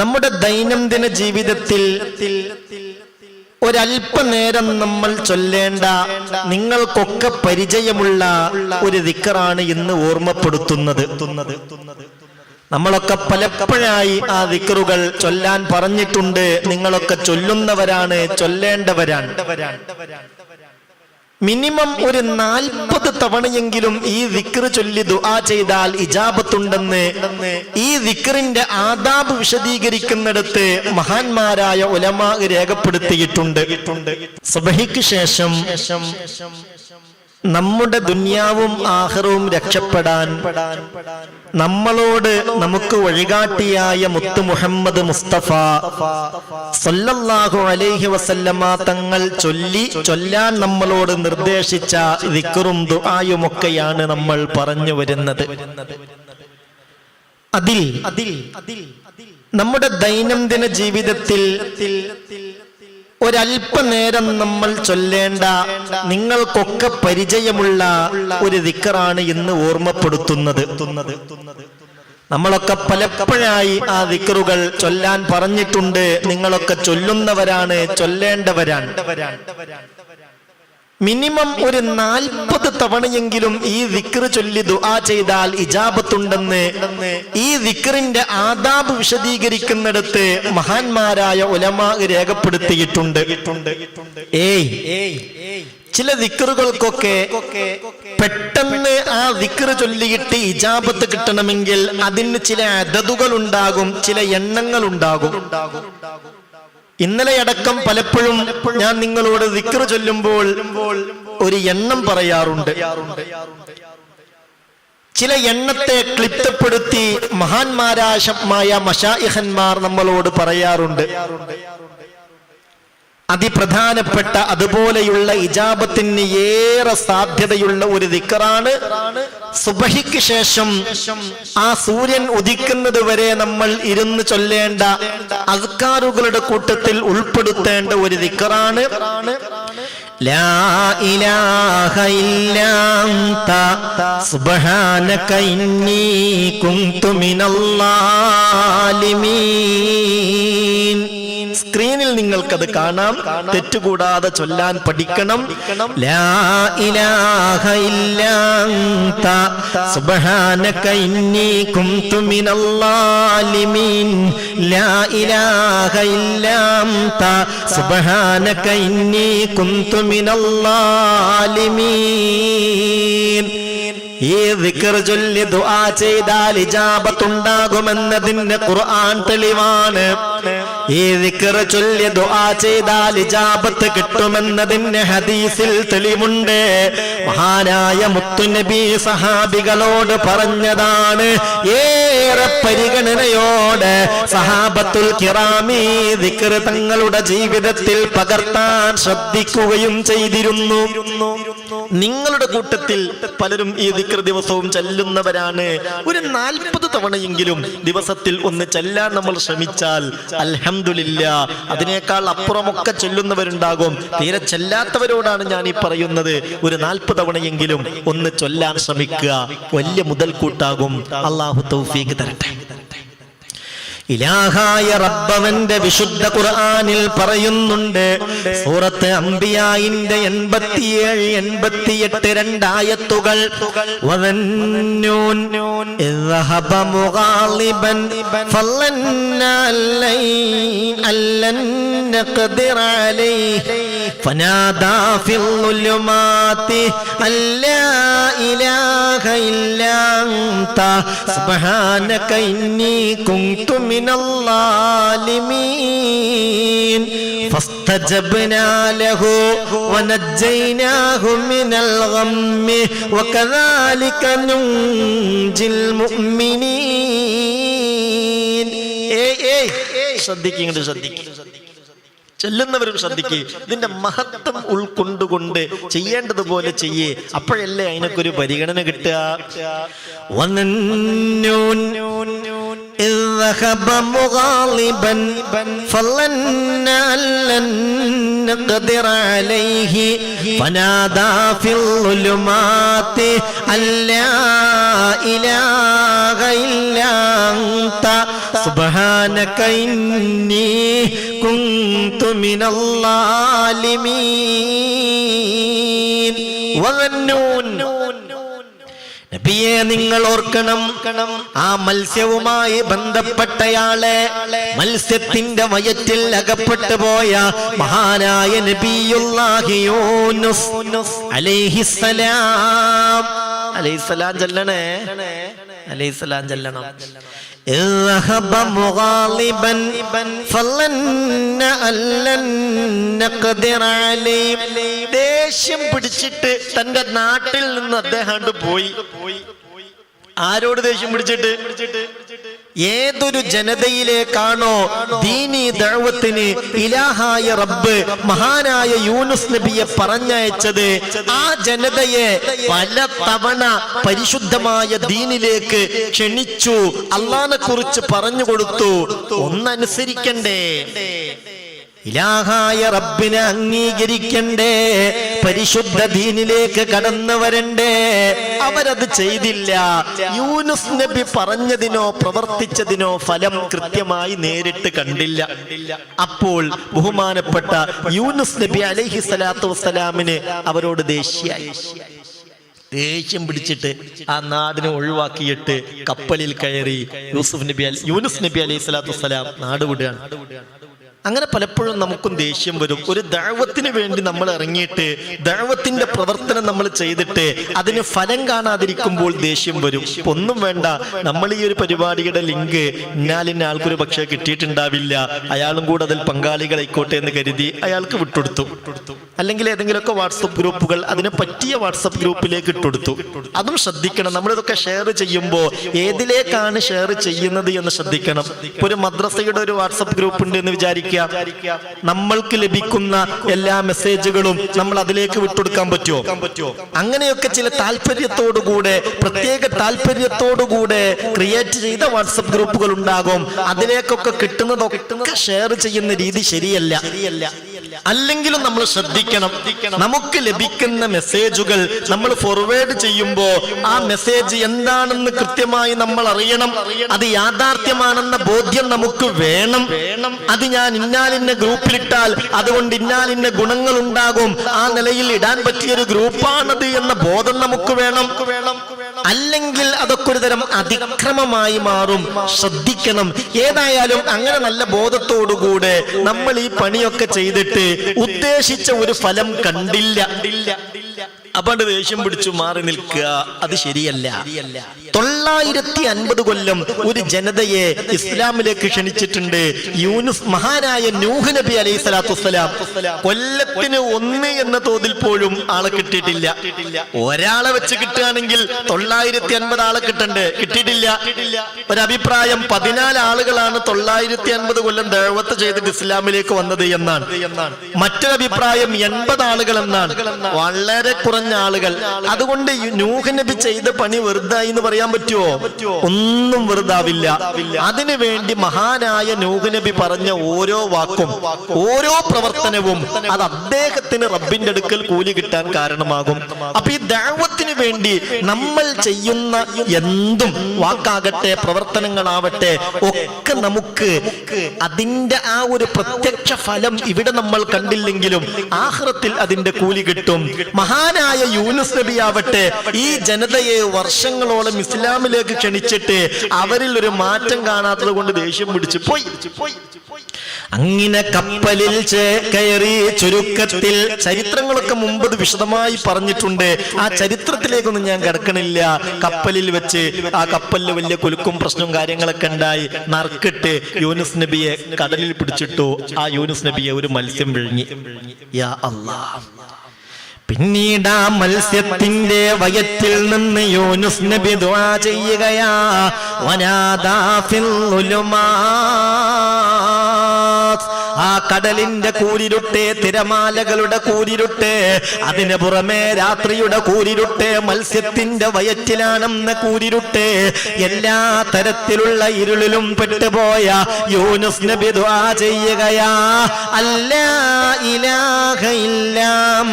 നമ്മുടെ ദൈനംദിന ജീവിതത്തിൽ ഒരല്പനേരം നമ്മൾ ചൊല്ലേണ്ട നിങ്ങൾക്കൊക്കെ പരിചയമുള്ള ഒരു ദിക്കറാണ് ഇന്ന് ഓർമ്മപ്പെടുത്തുന്നത്. നമ്മളൊക്കെ പലപ്പോഴായി ആ ദിക്കറുകൾ ചൊല്ലാൻ പറഞ്ഞിട്ടുണ്ട്. നിങ്ങളൊക്കെ ചൊല്ലുന്നവരാണ് ചൊല്ലേണ്ടവരാണ്. മിനിമം ഒരു നാൽപ്പത് തവണയെങ്കിലും ഈ വിക്ർ ചൊല്ലി ദുആ ചെയ്താൽ ഇജാബത്തുണ്ടെന്ന്. ഈ വിക്റിന്റെ ആദാബ് വിശദീകരിക്കുന്നിടത്ത് മഹാന്മാരായ ഉലമാ രേഖപ്പെടുത്തിയിട്ടുണ്ട്. സഭയ്ക്ക് ശേഷം നമ്മുടെ ദുന്യാവും ആഹ്റവും രക്ഷപ്പെടാൻ നമ്മളോട് നമുക്ക് വഴികാട്ടിയായ മുത്തു മുഹമ്മദ് മുസ്തഫ സല്ലല്ലാഹു അലൈഹി വസല്ലമ തങ്ങൾ ചൊല്ലി ചൊല്ലാൻ നമ്മളോട് നിർദ്ദേശിച്ച ദിക്റും ദുആയുമൊക്കെയാണ് നമ്മൾ പറഞ്ഞു വരുന്നത് അതിൽ നമ്മുടെ ദൈനംദിന ജീവിതത്തിൽ ഒരല്പനേരം നമ്മൾ ചൊല്ലേണ്ട നിങ്ങൾക്കൊക്കെ പരിചയമുള്ള ഒരു ദിക്കറാണ് ഇന്ന് ഓർമ്മപ്പെടുത്തുന്നത്. നമ്മളൊക്കെ പലപ്പോഴായി ആ ദിക്കറുകൾ ചൊല്ലാൻ പറഞ്ഞിട്ടുണ്ട് നിങ്ങളൊക്കെ ചൊല്ലുന്നവരാണ് ചൊല്ലേണ്ടവരാണ്. മിനിമം ഒരു നാൽപ്പത് തവണയെങ്കിലും ഈ വിക്ർ ചൊല്ലി ദുആ ചെയ്താൽ ഇജാബത്തുണ്ടെന്ന്. ഈ വിക്റിന്റെ ആദാബ് വിശദീകരിക്കുന്നിടത്ത് മഹാന്മാരായ ഉലമാ രേഖപ്പെടുത്തിയിട്ടുണ്ട്. ഏയ് ചില വിക്റുകൾക്കൊക്കെ പെട്ടെന്ന് ആ വിക്ർ ചൊല്ലിയിട്ട് ഇജാബത്ത് കിട്ടണമെങ്കിൽ അതിന് ചില അതതുകൾ ഉണ്ടാകും ചില എണ്ണങ്ങൾ ഉണ്ടാകും ഇന്നലെ അടക്കം പലപ്പോഴും ഞാൻ നിങ്ങളോട് വിക്ര ചൊല്ലുമ്പോൾ ഒരു എണ്ണം പറയാറുണ്ട്. ചില എണ്ണത്തെ ക്ലിപ്തപ്പെടുത്തി മഹാന്മാരാശമായ മഷായിഹന്മാർ നമ്മളോട് പറയാറുണ്ട്. അതിപ്രധാനപ്പെട്ട അതുപോലെയുള്ള ഇജാബത്തിന് ഏറെ സാധ്യതയുള്ള ഒരു ദിക്കറാണ് സുബഹിക്ക് ശേഷം ആ സൂര്യൻ ഉദിക്കുന്നത് വരെ നമ്മൾ ഇരുന്ന് ചൊല്ലേണ്ട അസ്കാറുകളുടെ കൂട്ടത്തിൽ ഉൾപ്പെടുത്തേണ്ട ഒരു ദിക്കറാണ്. ലാ ലാലിമീൻ. സ്ക്രീനിൽ നിങ്ങൾക്കത് കാണാം. തെറ്റുകൂടാതെ ചൊല്ലാൻ പഠിക്കണം. ചൊല്ലി ചെയ്താൽ ഇജാബത്തുണ്ടാകുമെന്നതിന്റെ ഖുർആൻ തെളിവാണ്. ഈ ദിക്ർ ചൊല്ലി ദുആ ചെയ്താൽ ഇജാബത്ത് കിട്ടുമെന്നതിന് ഹദീസിൽ തെളിവുണ്ട്. മഹാനായ മുത്തുനബി സഹാബികളോട് പറഞ്ഞതാണ് ഏറെ പരിഗണനയോടെ സഹാബത്തുൽ കിറാമി ദിക്ർ തങ്ങളുടെ ജീവിതത്തിൽ പകർത്താൻ ശ്രദ്ധിക്കുകയും ചെയ്തിരുന്നു. നിങ്ങളുടെ കൂട്ടത്തിൽ പലരും ഈ വിക്ര ദിവസവും ചെല്ലുന്നവരാണ്. ഒരു നാൽപ്പത് തവണയെങ്കിലും ദിവസത്തിൽ ഒന്ന് ചെല്ലാൻ നമ്മൾ ശ്രമിച്ചാൽ അൽഹംദുലില്ല അതിനേക്കാൾ അപ്പുറമൊക്കെ ചൊല്ലുന്നവരുണ്ടാകും. തീരെ ചെല്ലാത്തവരോടാണ് ഞാൻ ഈ പറയുന്നത്. ഒരു നാൽപ്പത് തവണയെങ്കിലും ഒന്ന് ചൊല്ലാൻ ശ്രമിക്കുക. വലിയ മുതൽക്കൂട്ടാകും. അള്ളാഹു തൗഫീഖ് തരട്ടെ. ഇലാഹായ റബ്ബവന്റെ വിശുദ്ധ ഖുർആനിൽ പറയുന്നുണ്ട്. സൂറത്ത് അംബിയായിന്റെ എൺപത്തിയേഴ് എൺപത്തിയെട്ട് രണ്ടായത്തുകൾ. ഫല്ലന്ന അല്ലൻ അലൈഹി أن لن- أن لن نقدر عليه فنادى في الظلمات أن لا إله إلا أنت سبحانك إني كنت من الظالمين فاستجبنا له ونجيناه من الغم وكذلك ننجي المؤمنين ഏയ് ഏയ് ശ്രദ്ധിക്കുന്നുണ്ട് ശ്രദ്ധിക്കും ചെല്ലുന്നവരും ശ്രദ്ധിക്കുക ഇതിന്റെ മഹത്വം ഉൾക്കൊണ്ടുകൊണ്ട് ചെയ്യേണ്ടതുപോലെ ചെയ്യേ അപ്പോഴല്ലേ അതിനൊക്കെ ഒരു പരിഗണന കിട്ടുക വന്നൂൻ إذ ذهب مغاضبا فظن أن لن نقدر عليه فنادى في الظلمات أن لا إله إلا أنت سبحانك إني كنت من الظالمين وظنون നബിയെ നിങ്ങൾ ഓർക്കണം. ആ മത്സ്യവുമായി ബന്ധപ്പെട്ടയാളെ മത്സ്യത്തിന്റെ വയറ്റിൽ അകപ്പെട്ടു പോയ മഹാനായ നബിയുല്ലാഹി യൂനുസ് അലൈഹിസ്സലാം. അലൈഹിസ്സലാം ചെല്ലണേ. അലൈഹിസ്സലാം ചെല്ലണം. إذ ذهب مغاضبا فظن أن لن نقدر عليه ദേഷ്യം പിടിച്ചിട്ട് തന്റെ നാട്ടിൽ നിന്ന് അദ്ദേഹം അങ്ങട് പോയി ആരോട് ദേഷ്യം പിടിച്ചിട്ട് ഏതൊരു ജനതയിലേക്കാണോ ദീനി ദഴവത്തിന് ഇലാഹായ റബ്ബ് മഹാനായ യൂനുസ് നബിയെ പറഞ്ഞയച്ചത് ആ ജനതയെ പല തവണ പരിശുദ്ധമായ ദീനിലേക്ക് ക്ഷണിച്ചു അള്ളാനെ കുറിച്ച് പറഞ്ഞു കൊടുത്തു. ഒന്നനുസരിക്കണ്ടേ. ഇലാഹായ റബ്ബിനെ അംഗീകരിക്കണ്ടേ. പരിശുദ്ധ ദീനിലേക്ക് കടന്നു വരണ്ടേ? അവരത് ചെയ്തില്ല. യൂനുസ് നബി പറഞ്ഞതിനോ പ്രവർത്തിച്ചതിനോ ഫലം കൃത്യമായി നേരിട്ട് കണ്ടില്ല. അപ്പോൾ ബഹുമാനപ്പെട്ട യൂനുസ് നബി അലൈഹി സ്വലാത്തു വസ്സലാമിന് അവരോട് ദേഷ്യായി ദേഷ്യം പിടിച്ചിട്ട് ആ നാടിനെ ഒഴിവാക്കിയിട്ട് കപ്പലിൽ കയറി യൂസുഫ് നബി യൂനുസ് നബി അലൈഹി സ്വലാത്തു വസ്സലാം നാട് വിടുകയാണ്. അങ്ങനെ പലപ്പോഴും നമുക്കും ദേഷ്യം വരും. ഒരു ദഴവത്തിന് വേണ്ടി നമ്മൾ ഇറങ്ങിയിട്ട് ദഴവത്തിന്റെ പ്രവർത്തനം നമ്മൾ ചെയ്തിട്ട് അതിന് ഫലം കാണാതിരിക്കുമ്പോൾ ദേഷ്യം വരും. ഒന്നും വേണ്ട. നമ്മൾ ഈ ഒരു പരിപാടിയുടെ ലിങ്ക് ഇന്നാലിന് ആൾക്കൊരു പക്ഷേ കിട്ടിയിട്ടുണ്ടാവില്ല. അയാളും കൂടെ അതിൽ പങ്കാളികളായിക്കോട്ടെ എന്ന് കരുതി അയാൾക്ക് വിട്ടുകൊടുത്തു. അല്ലെങ്കിൽ ഏതെങ്കിലുമൊക്കെ വാട്സപ്പ് ഗ്രൂപ്പുകൾ അതിനെ പറ്റിയ വാട്സപ്പ് ഗ്രൂപ്പിലേക്ക് ഇട്ടുകൊടുത്തു. അതും ശ്രദ്ധിക്കണം. നമ്മളിതൊക്കെ ഷെയർ ചെയ്യുമ്പോൾ ഏതിലേക്കാണ് ഷെയർ ചെയ്യുന്നത് എന്ന് ശ്രദ്ധിക്കണം. ഒരു മദ്രസയുടെ ഒരു വാട്സപ്പ് ഗ്രൂപ്പ് ഉണ്ട് എന്ന് വിചാരിക്കുക. നമ്മൾക്ക് ലഭിക്കുന്ന എല്ലാ മെസ്സേജുകളും നമ്മൾ അതിലേക്ക് വിട്ടുകൊടുക്കാൻ പറ്റുമോ? അങ്ങനെയൊക്കെ ചില താല്പര്യത്തോടുകൂടെ പ്രത്യേക താല്പര്യത്തോടുകൂടെ ക്രിയേറ്റ് ചെയ്ത വാട്സപ്പ് ഗ്രൂപ്പുകൾ ഉണ്ടാകും. അതിലേക്കൊക്കെ കിട്ടുന്നതൊക്കെ ഷെയർ ചെയ്യുന്ന രീതി ശരിയല്ല ശരിയല്ല. അല്ലെങ്കിലും നമ്മൾ ശ്രദ്ധിക്കണം. നമുക്ക് ലഭിക്കുന്ന മെസ്സേജുകൾ നമ്മൾ ഫോർവേഡ് ചെയ്യുമ്പോൾ ആ മെസ്സേജ് എന്താണെന്ന് കൃത്യമായി നമ്മൾ അറിയണം. അത് യാഥാർത്ഥ്യമാണെന്ന ബോധ്യം നമുക്ക് വേണം. അത് ഞാൻ ഇന്നാലിന്ന ഗ്രൂപ്പിലിട്ടാൽ അതുകൊണ്ട് ഇന്നാലിന്ന ഗുണങ്ങൾ ഉണ്ടാകും ആ നിലയിൽ ഇടാൻ പറ്റിയൊരു ഗ്രൂപ്പാണത് എന്ന ബോധം നമുക്ക് വേണം. അല്ലെങ്കിൽ അതൊക്കെ ഒരു തരം അതിക്രമമായി മാറും. ശ്രദ്ധിക്കണം. ഏതായാലും അങ്ങനെ നല്ല ബോധത്തോടുകൂടെ നമ്മൾ ഈ പണിയൊക്കെ ചെയ്തിട്ട് ഉദ്ദേശിച്ച ഒരു ഫലം കണ്ടില്ല. അപ്പാണ്ട് ദേഷ്യം പിടിച്ചു മാറി നിൽക്കുക അത് ശരിയല്ല. തൊള്ളായിരത്തി അൻപത് കൊല്ലം ഒരു ജനതയെ ഇസ്ലാമിലേക്ക് ക്ഷണിച്ചിട്ടുണ്ട് യൂനുസ് മഹാനായ നൂഹ് നബി അലൈഹി സ്വലാത്തു വസ്സലാം. കൊല്ലത്തിന് ഒന്ന് എന്ന തോതിൽ പോലും ആളെ കിട്ടിയിട്ടില്ല. ഒരാളെ വെച്ച് കിട്ടുകയാണെങ്കിൽ തൊള്ളായിരത്തി അൻപത് ആളെ കിട്ടണ്ടേ. കിട്ടിയിട്ടില്ല. ഒരഭിപ്രായം പതിനാല് ആളുകളാണ് തൊള്ളായിരത്തി അൻപത് കൊല്ലം ദേവത്ത് ചെയ്തിട്ട് ഇസ്ലാമിലേക്ക് വന്നത് എന്നാണ്. മറ്റൊരഭിപ്രായം എൺപത് ആളുകൾ എന്നാണ് വളരെ കുറഞ്ഞ ആളുകൾ. അതുകൊണ്ട് നൂഹ് നബി ചെയ്ത പണി വെറുതായി എന്ന് പറയാൻ പറ്റുമോ ഒന്നും വെറുതാവില്ല. അതിനു വേണ്ടി മഹാനായ നൂഹ് നബി പറഞ്ഞ ഓരോ വാക്കും ഓരോ പ്രവർത്തനവും അത് അദ്ദേഹത്തിന് റബ്ബിന്റെ അടുക്കൽ കൂലി കിട്ടാൻ കാരണമാകും. അപ്പൊ ഈ ദാവത്തിന് വേണ്ടി നമ്മൾ ചെയ്യുന്ന എന്തും വാക്കാകട്ടെ പ്രവർത്തനങ്ങളാവട്ടെ ഒക്കെ നമുക്ക് അതിന്റെ ആ ഒരു പ്രത്യക്ഷ ഫലം ഇവിടെ നമ്മൾ കണ്ടില്ലെങ്കിലും ആഹ്റത്തിൽ അതിന്റെ കൂലി കിട്ടും. മഹാനായ യൂനുസ് നബി ആവട്ടെ ഈ ജനതയെ വർഷങ്ങളോളം ഇസ്ലാമിലേക്ക് ക്ഷണിച്ചിട്ട് അവരിൽ ഒരു മാറ്റം കാണാത്തത് കൊണ്ട് ദേഷ്യം പിടിച്ചു പോയി. അങ്ങനെ കപ്പലിൽ കയറി ചുരുക്കത്തിൽ ചരിത്രങ്ങളൊക്കെ മുമ്പ് വിശദമായി പറഞ്ഞിട്ടുണ്ട്. ആ ചരിത്രത്തിലേക്കൊന്നും ഞാൻ കിടക്കണില്ല. കപ്പലിൽ വെച്ച് ആ കപ്പലിൽ വലിയ കുലുക്കും പ്രശ്നവും കാര്യങ്ങളൊക്കെ ഉണ്ടായി. നറുക്കിട്ട് യൂനുസ് നബിയെ കടലിൽ പിടിച്ചിട്ടു. ആ യൂനുസ് നബിയെ ഒരു മത്സ്യം വിഴുങ്ങി. യാ അല്ലാ പിന്നീട് മത്സ്യത്തിന്റെ വയറ്റിൽ നിന്ന് യോനുസ് നബി ദുആ ചെയ്യുകയാ. വനാദാ ഫിൽ ഉലുമാ. ആ കടലിന്റെ കൂരിരുട്ടേ തിരമാലകളുടെ കൂരിരുട്ടേ അതിന് പുറമെ രാത്രിയുടെ കൂരിരുട്ടേ മത്സ്യത്തിന്റെ വയറ്റിലാണെന്ന കൂരിരുട്ടേ എല്ലാ തരത്തിലുള്ള ഇരുളിലും പെട്ടുപോയ യൂനുസ് നബി ദുആ ചെയ്യുകയാ. അല്ലാ ഇലാഹ ഇല്ലാം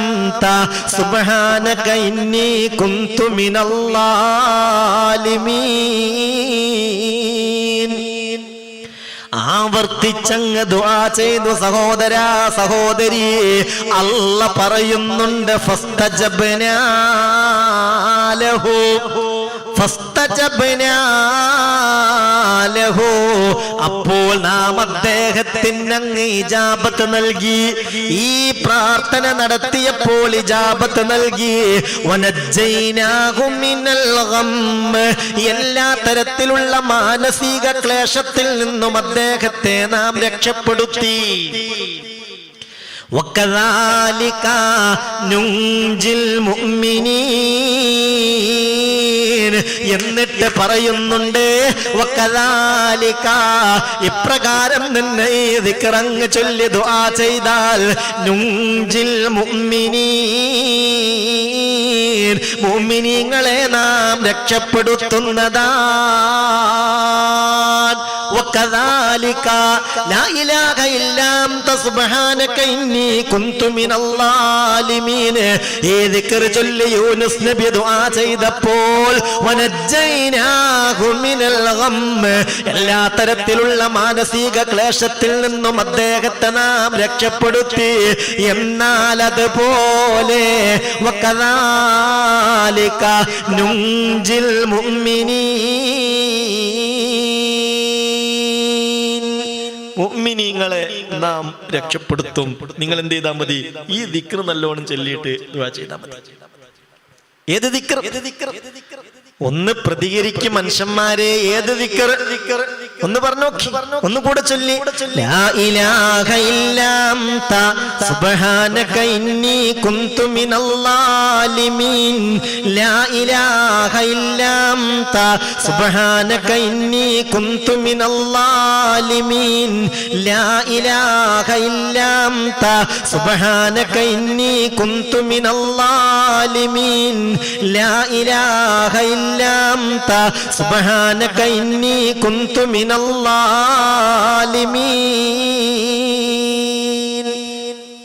സുബ്ഹാനക ഇന്നി കുന്തു മിനൽ ലാലിമീൻ. ആവർത്തിച്ചങ്ങ് ദുആ ചെയ്തു സഹോദര സഹോദരി. അല്ല പറയുന്നുണ്ട് ഫസ്തജബ്നാലഹു. അപ്പോൾ നാം അദ്ദേഹത്തിന് അങ്ങ് ഇജാബത്ത് നൽകി. ഈ പ്രാർത്ഥന നടത്തിയപ്പോൾ ഇജാബത്ത് നൽകി. എല്ലാ തരത്തിലുള്ള മാനസിക ക്ലേശത്തിൽ നിന്നും അദ്ദേഹത്തെ നാം രക്ഷപ്പെടുത്തി. وكذلك ننجي المؤمنين എന്നിട്ട് പറയുന്നുണ്ട് വക്കദാലിക ഇപ്രകാരം തന്നെ ഈ ദിക്റങ്ങ് ചൊല്ലി ദുആ ചെയ്താൽ നുഞ്ചിൽ മുഅ്മിനീൻ മുഅ്മിനീങ്ങളെ നാം രക്ഷപ്പെടുത്തുന്നതാ وكذلك لا إله إلا أنت سبحانك إني كنت من الظالمين ഈ ദിക്ർ ചൊല്ലി യൂനുസ് നബി ദുആ ചെയ്തപ്പോൾ വനജ്ജൈനാഹു മിനൽ ഗം എല്ലാ തരത്തിലുള്ള മാനസിക ക്ലേശത്തിൽ നിന്നും അദ്ദേഹത്തെ നാം രക്ഷപ്പെടുത്തി എന്നാൽ അതുപോലെ വകദാലിക നുഞ്ചിൽ മുഅ്മിനീൻ മുഅ്മിനീങ്ങളെ നാം രക്ഷപ്പെടുത്തും. നിങ്ങൾ എന്ത് ചെയ്താൽ മതി? ഈ ദിക്ർ നല്ലോണം ചൊല്ലിയിട്ട് ചെയ്താൽ മതി. ഏത് ദിക്ർ? ഒന്ന് പ്രതികരിക്കും മനുഷ്യന്മാരെ. ഏത് ദിക്ർ? ഒന്ന് പറഞ്ഞു ഒന്ന് കൂടെ ചൊല്ലി. സുബ്ഹാനക ഇന്നി കുന്തു മിനൽ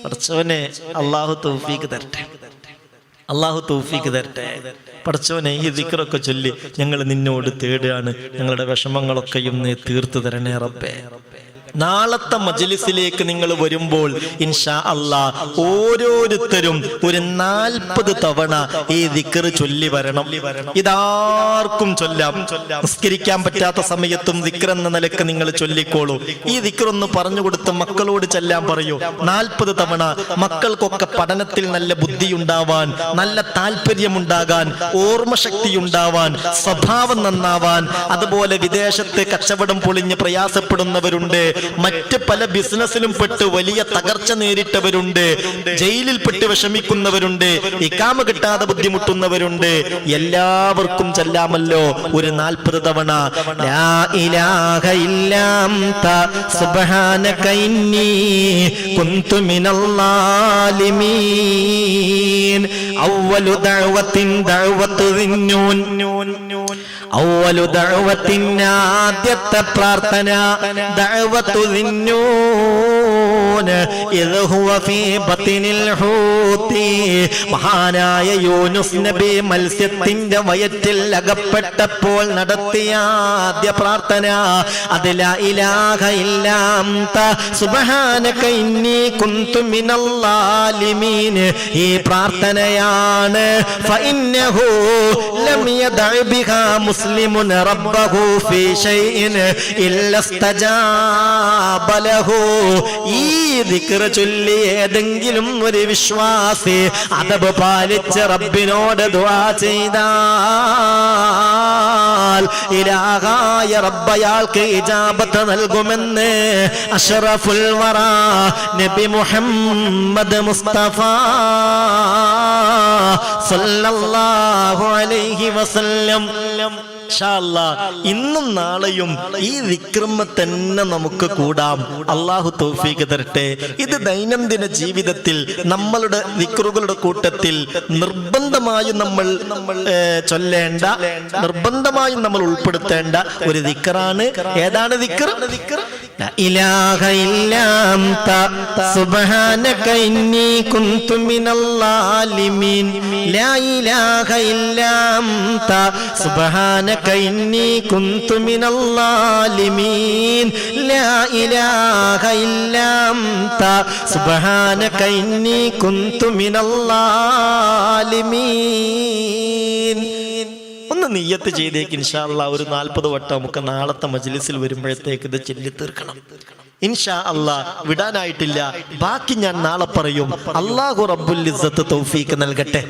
പഠിച്ചവനെ അള്ളാഹു തൗഫീക്ക് തരട്ടെ. അള്ളാഹു തൗഫീക്ക് തരട്ടെ. പഠിച്ചവനെ ഈ ദിക്റൊക്കെ ചൊല്ലി ഞങ്ങൾ നിന്നോട് തേടുകയാണ് ഞങ്ങളുടെ വിഷമങ്ങളൊക്കെയും നീ തീർത്തു തരണേ റബ്ബേ. നാളത്തെ മജ്ലിസിലേക്ക് നിങ്ങൾ വരുമ്പോൾ ഇൻഷാ അല്ലാ ഓരോരുത്തരും ഒരു നാൽപ്പത് തവണ ഈ ദിക്ർ ചൊല്ലി വരണം. ഇതാർക്കും ചൊല്ലാം. നിസ്കരിക്കാൻ പറ്റാത്ത സമയത്തും ദിക്ർ എന്ന നിലയ്ക്ക് നിങ്ങൾ ചൊല്ലിക്കോളൂ. ഈ ദിക്ർ ഒന്ന് പറഞ്ഞു കൊടുത്ത് മക്കളോട് ചെല്ലാൻ പറയൂ. നാൽപ്പത് തവണ മക്കൾക്കൊക്കെ പഠനത്തിൽ നല്ല ബുദ്ധി ഉണ്ടാവാൻ നല്ല താല്പര്യമുണ്ടാകാൻ ഓർമ്മശക്തി ഉണ്ടാവാൻ സ്വഭാവം നന്നാവാൻ അതുപോലെ വിദേശത്ത് കച്ചവടം പൊളിഞ്ഞ് പ്രയാസപ്പെടുന്നവരുണ്ട്. മറ്റ് പല ബിസിനസ്സിലും പെട്ട് വലിയ തകർച്ച നേരിട്ടവരുണ്ട് ജയിലിൽ പെട്ട് വിഷമിക്കുന്നവരുണ്ട് ഇക്കാമ കിട്ടാതെ ബുദ്ധിമുട്ടുന്നവരുണ്ട്. എല്ലാവർക്കും ചെല്ലാമല്ലോ ഒരു നാൽപ്പത് തവണ. ആദ്യത്തെ പ്രാർത്ഥന ദഅവത്തു മഹാനായ യൂനുസ് നബി മത്സ്യത്തിന്റെ വയറ്റിൽ അകപ്പെട്ടപ്പോൾ നടത്തിയ ആദ്യ പ്രാർത്ഥന അതില ഇലാഹ ഇല്ലാ അൻത സുബ്ഹാനക ഇന്നി കുന്തു ഈ പ്രാർത്ഥനയാണ്. ഫഇന്നഹു മുസ്ലിമുൻ റബ്ബഹു ഫീ ഇസ്തജാബ ലഹു ഈ ദിക്ർ ചൊല്ലി ഏതെങ്കിലും ഒരു വിശ്വാസി അതബ് പാലിച്ച റബ്ബിനോട് ദുആ ചെയ്താൽ ഇലാഹായ റബ്ബയാൾക്ക് ഇജാബത്ത് നൽകുമെന്ന് അഷറഫുൽ വറ നബി മുഹമ്മദ് മുസ്തഫ സല്ലല്ലാഹു അലൈഹി വസല്ലം ഇന്നും നാളെയും ഈ വിക്രമ തന്നെ നമുക്ക് കൂടാം. അള്ളാഹു തോഫീക്ക് തരട്ടെ. ഇത് ദൈനംദിന ജീവിതത്തിൽ നമ്മളുടെ വിക്രുകളുടെ കൂട്ടത്തിൽ നിർബന്ധമായും നമ്മൾ ചൊല്ലേണ്ട നിർബന്ധമായും നമ്മൾ ഉൾപ്പെടുത്തേണ്ട ഒരു വിക്രാണ്. ഏതാണ് ദിക്കർ ഇലാഹ സുബ്ഹാനക ഇന്നി കുന്തു ലാ ഇലാഹ സുബ്ഹാന سبحانك إني كنت من الظالمين لا إله إلا أنت سبحانك إني كنت من الظالمين ഒന്ന് നീയത്ത് ചെയ്തേക്ക് ഇൻഷാല്ല ഒരു നാൽപ്പത് വട്ടം നമുക്ക് നാളത്തെ മജ്ലിസിൽ വരുമ്പോഴത്തേക്ക് ഇത് ചൊല്ലി തീർക്കണം ഇൻഷാ അല്ലാ വിടാനായിട്ടില്ല ബാക്കി ഞാൻ നാളെ പറയും അള്ളാഹു റബ്ബുൽ ഇസ്സത്ത് തൗഫീക്ക് നൽകട്ടെ